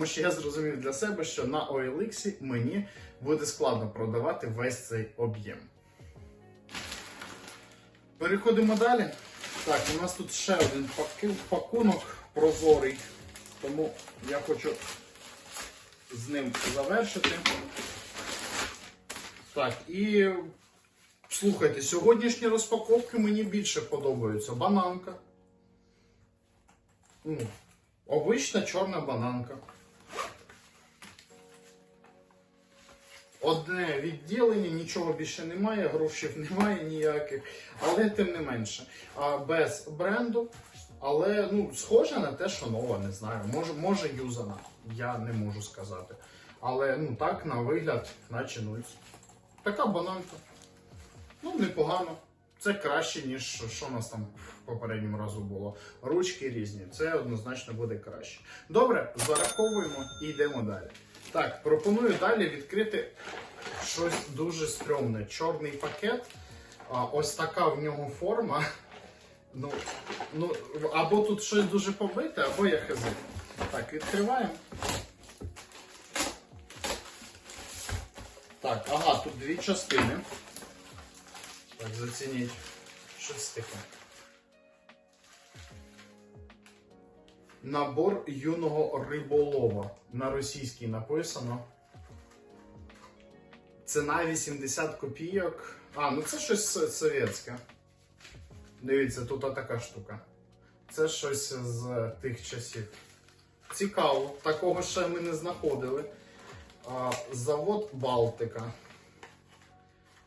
Тому що я зрозумів для себе, що на OLX мені буде складно продавати весь цей об'єм. Переходимо далі. Так, у нас тут ще один пакунок прозорий, тому я хочу з ним завершити. Так, і слухайте, сьогоднішні розпаковки мені більше подобаються. Бананка. Ну, обична чорна бананка. Одне відділення, нічого більше немає, грошей немає ніяких, але тим не менше. А без бренду, але ну, схоже на те, що нова, не знаю. Може, може юзана, я не можу сказати. Але ну так, на вигляд, наче ну, така бананка. Ну, непогано. Це краще, ніж що- у нас там в попередньому разу було. Ручки різні, це однозначно буде краще. Добре, зараховуємо і йдемо далі. Так, пропоную далі відкрити щось дуже стрьомне. Чорний пакет. А, ось така в нього форма. Ну, ну, або тут щось дуже побите, або я хз. Так, відкриваємо. Так, ага, тут дві частини. Так, зацініть. Щось таке. Набор юного риболова. На російській написано. Ціна 80 копійок. А, ну це щось совєтське. Дивіться, тут така штука. Це щось з тих часів. Цікаво, такого ще ми не знаходили. А, завод Балтика.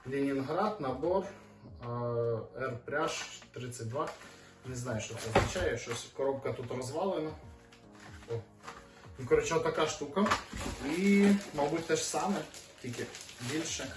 Ленінград, набор R-пряж 32. Не знаю, що це означає. Щось коробка тут розвалена. О. Ну, коротше, така штука. І, мабуть, те ж саме, тільки більше.